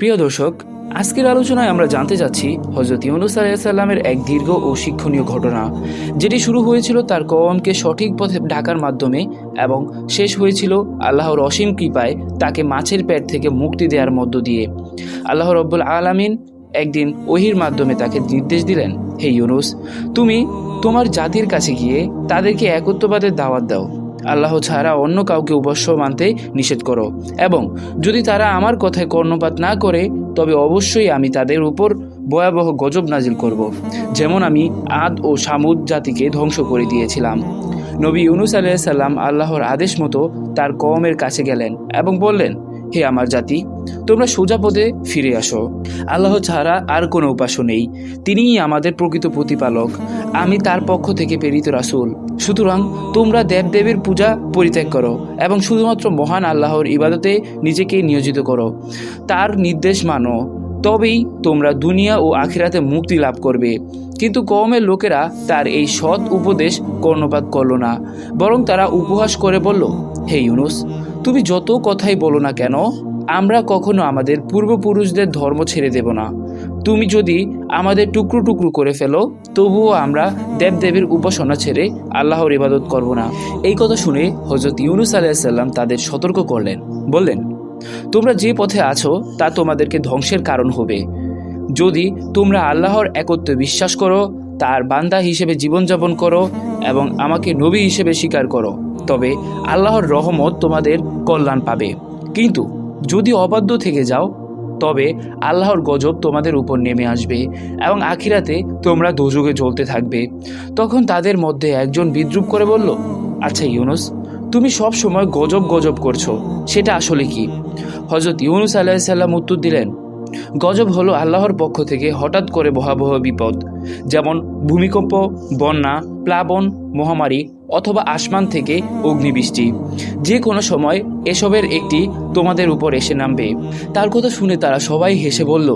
প্রিয় দর্শক, আজকের আলোচনায় আমরা জানতে যাচ্ছি হজরত ইউনুস আলাইসাল্লামের এক দীর্ঘ ও শিক্ষণীয় ঘটনা, যেটি শুরু হয়েছিল তার কওমকে সঠিক পথে ঢাকার মাধ্যমে এবং শেষ হয়েছিল আল্লাহর অসীম কৃপায় তাকে মাছের পেট থেকে মুক্তি দেওয়ার মধ্য দিয়ে। আল্লাহ রব্বুল আলামিন একদিন ওহির মাধ্যমে তাকে নির্দেশ দিলেন, হে ইউনুস, তুমি তোমার জাতির কাছে গিয়ে তাদেরকে একত্ববাদের দাওয়াত দাও। আল্লাহ ছাড়া অন্য কাউকে উপাস্য মানতে নিষেধ করো। এবং যদি তারা আমার কথায় কর্ণপাত না করে, তবে অবশ্যই আমি তাদের উপর ভয়াবহ গজব নাজিল করব। যেমন আমি আদ ও সামুদ জাতিকে ধ্বংস করে দিয়েছিলাম। নবী ইউনুস আলাইসাল্লাম আল্লাহর আদেশ মতো তার কওমের কাছে গেলেন এবং বললেন, হে আমার জাতি, তোমরা সোজা পদে ফিরে আসো। আল্লাহ ছাড়া আর কোনো উপাস্য নেই। তিনিই আমাদের প্রকৃত প্রতিপালক। আমি তার পক্ষ থেকে প্রেরিত রাসূল। সুতরাং তোমরা দেবদেবীর পূজা পরিত্যাগ করো এবং শুধুমাত্র মহান আল্লাহর ইবাদতে নিজেকে নিয়োজিত করো। তার নির্দেশ মানো, তবেই তোমরা দুনিয়া ও আখিরাতে মুক্তি লাভ করবে। কিন্তু কওমের লোকেরা তার এই সৎ উপদেশ কর্ণপাত করল না, বরং তারা উপহাস করে বলল, হে ইউনুস, তুমি যত কথাই বলো না কেন, আমরা কখনো আমাদের পূর্বপুরুষদের ধর্ম ছেড়ে দেব না। তুমি যদি আমাদের টুকরো টুকরো করে ফেলো, তবুও আমরা দেবদেবীর উপাসনা ছেড়ে আল্লাহর ইবাদত করব না। এই কথা শুনে হজরত ইউনুস আলাইসাল্লাম তাদের সতর্ক করলেন। বললেন, তোমরা যে পথে আছো, তা তোমাদেরকে ধ্বংসের কারণ হবে। যদি তোমরা আল্লাহর একত্রে বিশ্বাস করো, তার বান্দা হিসেবে জীবনযাপন করো এবং আমাকে নবী হিসেবে স্বীকার করো, তবে আল্লাহর রহমত তোমাদের কল্যাণ পাবে। কিন্তু যদি অবাধ্য থেকে যাও তবে আল্লাহর গজব তোমাদের উপর নেমে আসবে এবং আখিরাতে তোমরা দুযোগে জ্বলতে থাকবে। তখন তাদের মধ্যে একজন বিদ্রুপ করে বলল আচ্ছা ইউনুস, তুমি সব সময় গজব গজব করছ, সেটা আসলে কি? হজরত ইউনুস আলাইসাল্লাম উত্তর দিলেন গজব হলো আল্লাহর পক্ষ থেকে হঠাৎ করে ভয়াবহ বিপদ। যেমন ভূমিকম্প, বন্যা, প্লাবন, মহামারী অথবা আসমান থেকে অগ্নিবৃষ্টি। যে কোনো সময় এসবের একটি তোমাদের উপর এসে নামবে। তার কথা শুনে তারা সবাই হেসে বলল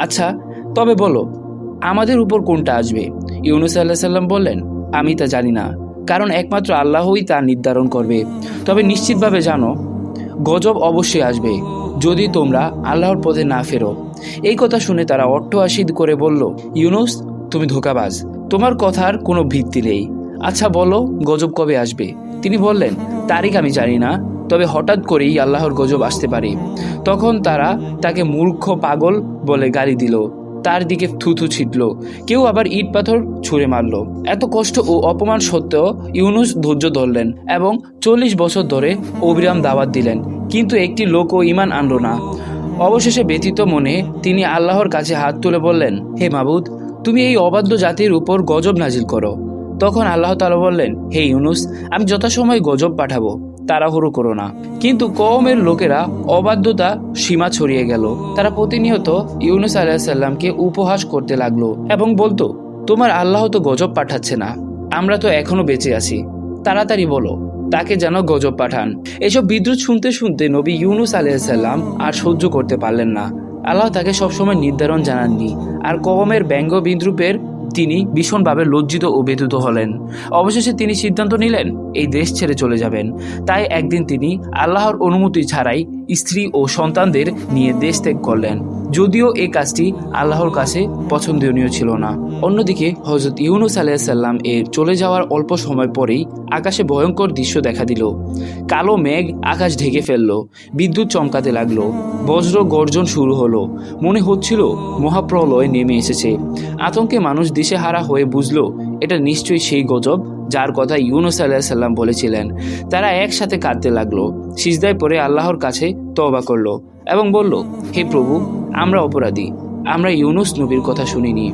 আচ্ছা তবে বলো, আমাদের উপর কোনটা আসবে? ইউনুস আল্লাহ সাল্লাম বললেন, আমি তা জানি না, কারণ একমাত্র আল্লাহই তা নির্ধারণ করবে। তবে নিশ্চিতভাবে জানো, গজব অবশ্যই আসবে, যদি তোমরা আল্লাহর পথে না ফেরো। এই কথা শুনে তারা অট্টহাসিদ করে বলল, ইউনুস, তুমি ধোকাবাজ। তোমার কথার কোনো ভিত্তি নেই। আচ্ছা বলো, গজব কবে আসবে? তিনি বললেন, তারিখ আমি জানি না, তবে হঠাৎ করেই আল্লাহর গজব আসতে পারে। তখন তারা তাকে মূর্খ পাগল বলে গালি দিল। তার দিকে থুথু ছিটল। কেউ আবার ইট পাথর ছুঁড়ে মারল। এত কষ্ট ও অপমান সত্ত্বেও ইউনুস ধৈর্য ধরলেন এবং চল্লিশ বছর ধরে অবিরাম দাওয়াত দিলেন। কিন্তু একটি লোকও ইমান আনল না। অবশেষে ব্যতীত মনে তিনি আল্লাহর কাছে হাত তুলে বললেন, হে মাবুদ, তুমি এই অবাধ্য জাতির উপর গজব নাজিল করো। তখন আল্লাহ তালা বললেন, হে ইউনুস, আমি যথাসময় গজব পাঠাবো, তাড়াহুড়ো করো না। কিন্তু কওমের লোকেরা অবাধ্যতা সীমা ছড়িয়ে গেল। তারা প্রতিনিয়ত ইউনুস আলাহিসাল্লামকে উপহাস করতে লাগল এবং বলতো, তোমার আল্লাহ তো গজব পাঠাচ্ছে না, আমরা তো এখনও বেঁচে আছি, তাড়াতাড়ি বলো। তাকে যেন গজব পাঠান। এসব বিদ্রুত শুনতে শুনতে নবী ইউনুস আলাইসাল্লাম আর সহ্য করতে পারলেন না। আল্লাহ তাকে সবসময় নির্ধারণ জানাননি আর কওমের ব্যঙ্গ বিদ্রুপের তিনি ভীষণভাবে লজ্জিত ও ব্যথিত হলেন। অবশেষে তিনি সিদ্ধান্ত নিলেন, এই দেশ ছেড়ে চলে যাবেন। তাই একদিন তিনি আল্লাহর অনুমতি ছাড়াই স্ত্রী ও সন্তানদের নিয়ে দেশ ত্যাগ করলেন। যদিও এ কাজটি আল্লাহর কাছে পছন্দনীয় ছিল না। অন্যদিকে হজরত ইউনুস আলাইসাল্লাম এর চলে যাওয়ার অল্প সময় পরেই আকাশে ভয়ঙ্কর দৃশ্য দেখা দিল। কালো মেঘ আকাশ ঢেকে ফেলল, বিদ্যুৎ চমকাতে লাগল, বজ্র গর্জন শুরু হলো। মনে হচ্ছিল মহাপ্রলয় নেমে এসেছে। আতঙ্কে মানুষ দিশেহারা হয়ে বুঝলো, এটা নিশ্চয়ই সেই গজব। যার কথা ইউনুস আল্লাহ আলাহিসাল্লাম বলেছিলেন। তারা একসাথে কাঁদতে লাগল, সিজদায় পরে আল্লাহর কাছে তবা করল এবং বলল, হে প্রভু, আমরা অপরাধী। আমরা ইউনুস নবীর কথা শুনিনি।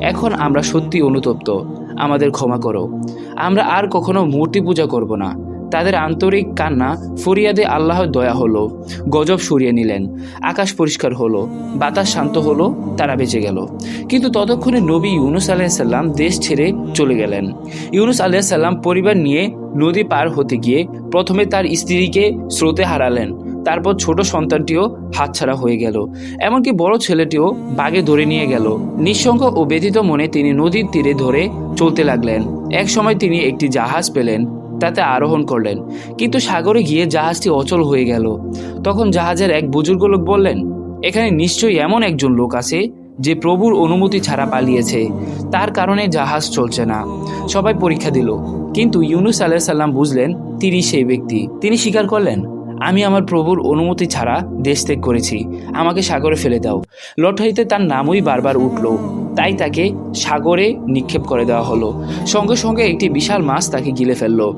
এখন আমরা সত্যি অনুতপ্ত। আমাদের ক্ষমা করো। আমরা আর কখনো মূর্তি পূজা করব না। তাদের আন্তরিক কান্না, ফরিয়াদে আল্লাহর দয়া হলো। গজব সরিয়ে নিলেন। আকাশ পরিষ্কার হলো। বাতাস শান্ত হলো। তারা বেঁচে গেল। কিন্তু ততক্ষণে নবী ইউনুস আলাইসাল্লাম দেশ ছেড়ে চলে গেলেন। ইউনুস আলাইসাল্লাম পরিবার নিয়ে নদী পার হতে গিয়ে প্রথমে তার স্ত্রীকে স্রোতে হারালেন। তারপর ছোট সন্তানটিও হাতছাড়া হয়ে গেল। এমনকি বড় ছেলেটিও বাগে ধরে নিয়ে গেল। নিঃসঙ্গ ও ব্যথিত মনে তিনি নদীর তীরে ধরে চলতে লাগলেন। এক সময় তিনি একটি জাহাজ পেলেন। তাতে আরোহণ করলেন। কিন্তু সাগরে গিয়ে জাহাজটি অচল হয়ে গেল। তখন জাহাজের এক বুজুর্গ লোক বললেন, এখানে নিশ্চয়ই এমন একজন লোক আছে যে প্রভুর অনুমতি ছাড়া পালিয়েছে। তার কারণে জাহাজ চলছে না। সবাই পরীক্ষা দিল। কিন্তু ইউনুস আলাহ সাল্লাম বুঝলেন, তিনি সেই ব্যক্তি। তিনি স্বীকার করলেন, আমি আমার প্রভুর অনুমতি ছাড়া দেশ ত্যাগ করেছি। আমাকে সাগরে ফেলে দাও। লটারিতে তার নামই বারবার উঠল। তাই তাকে সাগরে নিক্ষেপ করে দেওয়া হলো। সঙ্গে সঙ্গে একটি বিশাল মাছ তাকে গিলে ফেলল।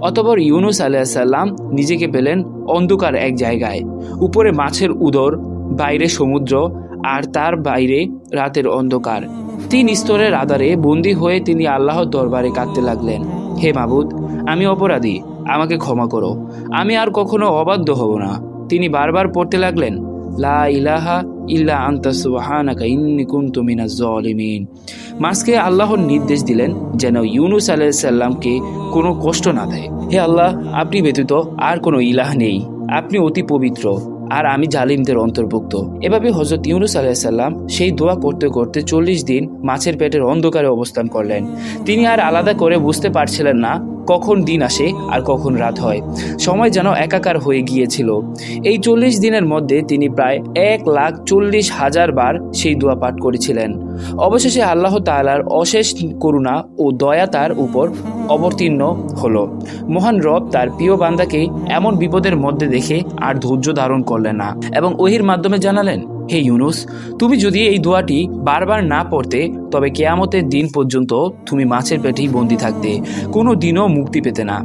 অতপর ইউনুস আলাইসাল্লাম নিজেকে পেলেন অন্ধকার এক জায়গায়। উপরে মাছের উদর, বাইরে সমুদ্র, আর তার বাইরে রাতের অন্ধকার। তিন স্তরের আধারে বন্দী হয়ে তিনি আল্লাহর দরবারে কাঁদতে লাগলেন। হে মাবুদ, আমি অপরাধী, আমাকে ক্ষমা করো। আমি আর কখনো অবাধ্য হব না। তিনি বারবার পড়তে লাগলেন, লা ইলাহা ইল্লা আন্তা সুবহানাকা, ইন্নী কুনতু মিনাজ জালিমিন। মাসকে আল্লাহর নির্দেশ দিলেন যেন ইউনুস আলাইহিস সালামকে কোনো কষ্ট না দেয়। হে আল্লাহ, আপনি ব্যতীত আর কোনো ইলাহ নেই। আপনি অতি পবিত্র আর আমি জালিমদের অন্তর্ভুক্ত। এভাবে হজরত ইউনুস আলাইসাল্লাম সেই দোয়া করতে করতে চল্লিশ দিন মাছের পেটের অন্ধকারে অবস্থান করলেন। তিনি আর আলাদা করে বুঝতে পারছিলেন না কখন দিন আসে আর কখন রাত হয়। সময় যেন একাকার হয়ে গিয়েছিল। এই চল্লিশ দিনের মধ্যে তিনি প্রায় এক লাখ চল্লিশ হাজার বার সেই দোয়া পাঠ করেছিলেন। অবশেষে আল্লাহ তাআলার অশেষ করুণা ও দয়া তার উপর অবতীর্ণ হলো। মহান রব তার প্রিয় বান্দাকে এমন বিপদের মধ্যে দেখে আর ধৈর্য ধারণ করলেন না। এবং ওহির মাধ্যমে জানালেন হে ইউনুস, তুমি যদি এই দোয়াটি বারবার না পড়তে, তবে কেয়ামতের দিন পর্যন্ত তুমি মাছের পেটেই বন্দি থাকতে। কোনো দিনও মুক্তি পেতে না।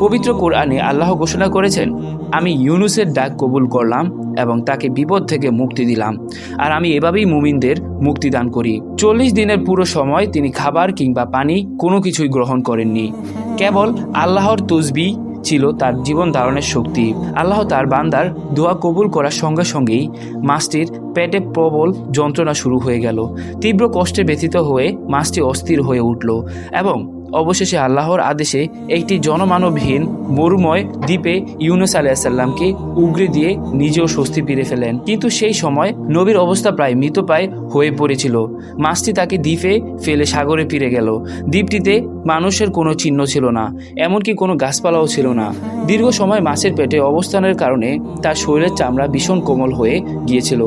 পবিত্র কোরআনে আল্লাহ ঘোষণা করেছেন, আমি ইউনুসের ডাক কবুল করলাম এবং তাকে বিপদ থেকে মুক্তি দিলাম। আর আমি এভাবেই মুমিনদের মুক্তি দান করি। চল্লিশ দিনের পুরো সময় তিনি খাবার কিংবা পানি কোনো কিছুই গ্রহণ করেননি। কেবল আল্লাহর তসবি ছিল তার জীবন ধারণের শক্তি। আল্লাহ তার বান্দার দোয়া কবুল করার সঙ্গে সঙ্গেই মাছটির পেটে প্রবল যন্ত্রণা শুরু হয়ে গেল। তীব্র কষ্টে ব্যথিত হয়ে মাছটি অস্থির হয়ে উঠল এবং অবশেষে আল্লাহর আদেশে একটি জনমানবহীন মরুময় দ্বীপে ইউনুস আলাইসাল্লামকে উগরে দিয়ে নিজেও স্বস্তি ফিরে ফেলেন। কিন্তু সেই সময় নবীর অবস্থা প্রায় মৃতপ্রায় হয়ে পড়েছিল। মাছটি তাকে দ্বীপে ফেলে সাগরে ফিরে গেল। দ্বীপটিতে মানুষের কোনো চিহ্ন ছিল না, এমনকি কোনো গাছপালাও ছিল না। দীর্ঘ সময় মাছের পেটে অবস্থানের কারণে তার শরীরের চামড়া ভীষণ কোমল হয়ে গিয়েছিল।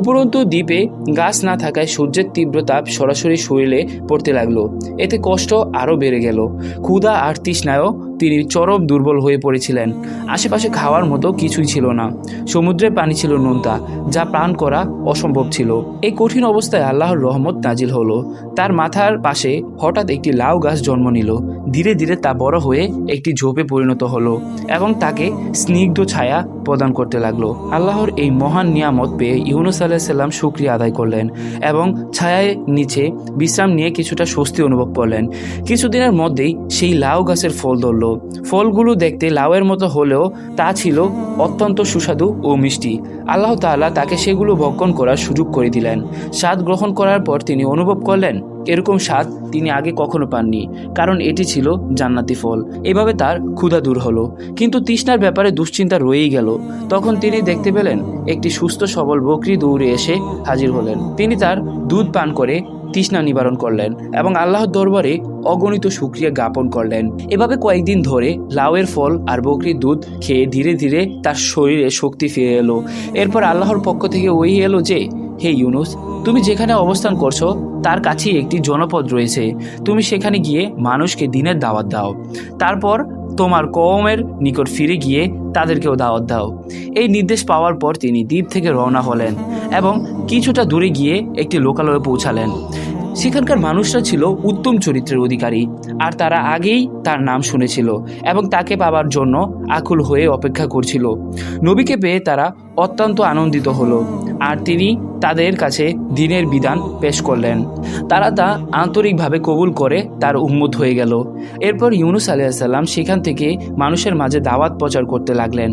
উপরন্তু দ্বীপে গাছ না থাকায় সূর্যের তীব্র তাপ সরাসরি শরীরে পড়তে লাগল। এতে কষ্ট আরও বেড়ে গেল। ক্ষুধা আর তৃষ্ণায়ও তিনি চরম দুর্বল হয়ে পড়েছিলেন। আশেপাশে খাওয়ার মতো কিছুই ছিল না। সমুদ্রের পানি ছিল নোনতা, যা প্রাণ করা অসম্ভব ছিল। এই কঠিন অবস্থায় আল্লাহর রহমত নাজিল হলো। তার মাথার পাশে হঠাৎ একটি লাউ গাছ জন্ম নিল। ধীরে ধীরে তা বড় হয়ে একটি ঝোপে পরিণত হলো এবং তাকে স্নিগ্ধ ছায়া প্রদান করতে লাগল। আল্লাহর এই মহান নিয়ামত পেয়ে ইউনুস আলাহিসাল্লাম শুক্রিয়া আদায় করলেন এবং ছায়ায় নিচে বিশ্রাম নিয়ে কিছুটা স্বস্তি অনুভব করলেন। কিছুদিনের মধ্যেই সেই লাউ গাছের ফল ধরল। ফলগুলো দেখতে লাউয়ের মতো হলেও তা ছিল অত্যন্ত সুস্বাদু ও মিষ্টি। আল্লাহ তাআলা তাকে সেগুলো ভক্ষণ করার সুযোগ করে দিলেন। স্বাদ গ্রহণ করার পর তিনি অনুভব করলেন এরকম স্বাদ তিনি আগে কখনো পাননি, কারণ এটি ছিল জান্নাতি ফল। এভাবে তার ক্ষুধা দূর হলো। কিন্তু তৃষ্ণার ব্যাপারে দুশ্চিন্তা রয়েই গেল। তখন তিনি দেখতে পেলেন, একটি সুস্থ সবল বকরি দৌড়ে এসে হাজির হলেন। তিনি তার দুধ পান করে তৃষ্ণা নিবারণ করলেন এবং আল্লাহর দরবারে অগণিত সুক্রিয়া জ্ঞাপন করলেন। এভাবে কয়েকদিন ধরে লাউয়ের ফল আর বকরির দুধ খেয়ে ধীরে ধীরে তার শরীরে শক্তি ফিরে এলো। এরপর আল্লাহর পক্ষ থেকে ওই এলো যে হে ইউনুস, তুমি যেখানে অবস্থান করছ, তার কাছেই একটি জনপদ রয়েছে। তুমি সেখানে গিয়ে মানুষকে দিনের দাওয়াত দাও। তারপর তোমার কওমের নিকট ফিরে গিয়ে তাদেরকেও দাওয়াত দাও। এই নির্দেশ পাওয়ার পর তিনি দ্বীপ থেকে রওনা হলেন এবং কিছুটা দূরে গিয়ে একটি লোকালয়ে পৌঁছালেন। সেখানকার মানুষরা ছিল উত্তম চরিত্রের অধিকারী, আর তারা আগেই তার নাম শুনেছিল এবং তাকে পাবার জন্য আকুল হয়ে অপেক্ষা করছিল। নবীকে পেয়ে তারা অত্যন্ত আনন্দিত হলো, আর তিনি তাদের কাছে দিনের বিধান পেশ করলেন। তারা তা আন্তরিকভাবে কবুল করে তার উম্মত হয়ে গেল। এরপর ইউনুস আলিয়াল্লাম সেখান থেকে মানুষের মাঝে দাওয়াত প্রচার করতে লাগলেন।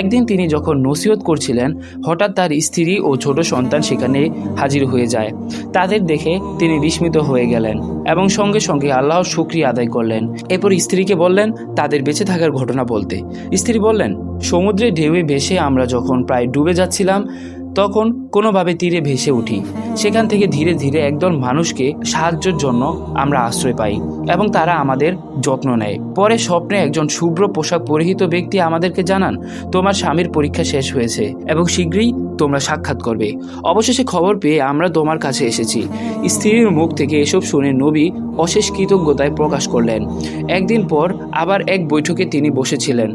একদিন তিনি যখন নসিহত করছিলেন, হঠাৎ তার স্ত্রী ও ছোট সন্তান সেখানে হাজির হয়ে যায়। তাদের দেখে তিনি বিস্মিত হয়ে গেলেন এবং সঙ্গে সঙ্গে আল্লাহর শুক্রিয়া আদায় করলেন। এরপর স্ত্রীকে বললেন, তাদের বেঁচে থাকার ঘটনা বলতে। স্ত্রী বললেন, সমুদ্রে ঢেউয়ে ভেসে আমরা যখন প্রায় ডুবে যাচ্ছিলাম, তখন কোনোভাবে তীরে ভেসে উঠি। সেখান থেকে ধীরে ধীরে একদল মানুষকে সাহায্যের জন্য আমরা আশ্রয় পাই এবং তারা আমাদের যত্ন নেয়। পরে স্বপ্নে একজন শুভ্র পোশাক পরিহিত ব্যক্তি আমাদেরকে জানান, তোমার স্বামীর পরীক্ষা শেষ হয়েছে এবং শীঘ্রই তোমরা সাক্ষাৎ করবে। অবশেষে খবর পেয়ে আমরা তোমার কাছে এসেছি। স্ত্রীর মুখ থেকে এসব শুনে নবী অশেষ কৃতজ্ঞতায় প্রকাশ করলেন। একদিন পর আবার এক বৈঠকে তিনি বসেছিলেন।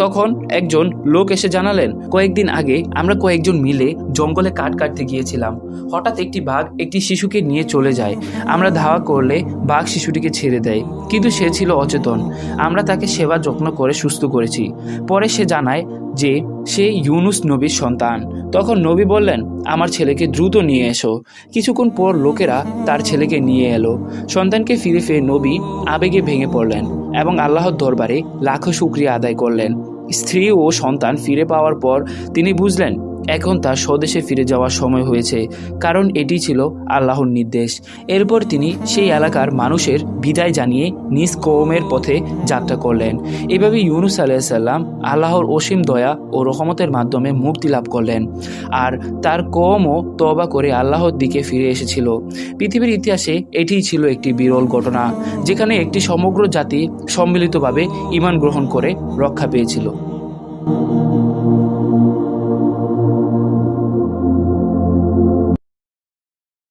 তখন একজন লোক এসে জানালেন, কয়েকদিন আগে আমরা কয়েকজন মিলে জঙ্গলে কাঠ কাটতে গিয়েছিলাম। হঠাৎ একটি বাঘ একটি শিশুকে নিয়ে চলে যায়। আমরা ধাওয়া করলে বাঘ শিশুটিকে ছেড়ে দেয়, কিন্তু সে ছিল অচেতন। আমরা তাকে সেবা যত্ন করে সুস্থ করেছি। পরে সে জানায় যে সে ইউনুস নবীর সন্তান। তখন নবী বললেন, আমার ছেলেকে দ্রুত নিয়ে এসো। কিছুক্ষণ পর লোকেরা তার ছেলেকে নিয়ে এলো। সন্তানকে ফিরে ফিরে নবী আবেগে ভেঙে পড়লেন এবং আল্লাহর দরবারে লাখো শুক্রিয়া আদায় করলেন। স্ত্রী ও সন্তান ফিরে পাওয়ার পর তিনি বুঝলেন এখন তার স্বদেশে ফিরে যাওয়ার সময় হয়েছে, কারণ এটি ছিল আল্লাহর নির্দেশ। এরপর তিনি সেই এলাকার মানুষের বিদায় জানিয়ে নিজ কৌমের পথে যাত্রা করলেন। এভাবে ইউনুস আলাইসাল্লাম আল্লাহর অসীম দয়া ও রহমতের মাধ্যমে মুক্তি লাভ করলেন আর তার কমও তবা করে আল্লাহর দিকে ফিরে এসেছিল। পৃথিবীর ইতিহাসে এটিই ছিল একটি বিরল ঘটনা, যেখানে একটি সমগ্র জাতি সম্মিলিতভাবে ইমান গ্রহণ করে রক্ষা পেয়েছিল।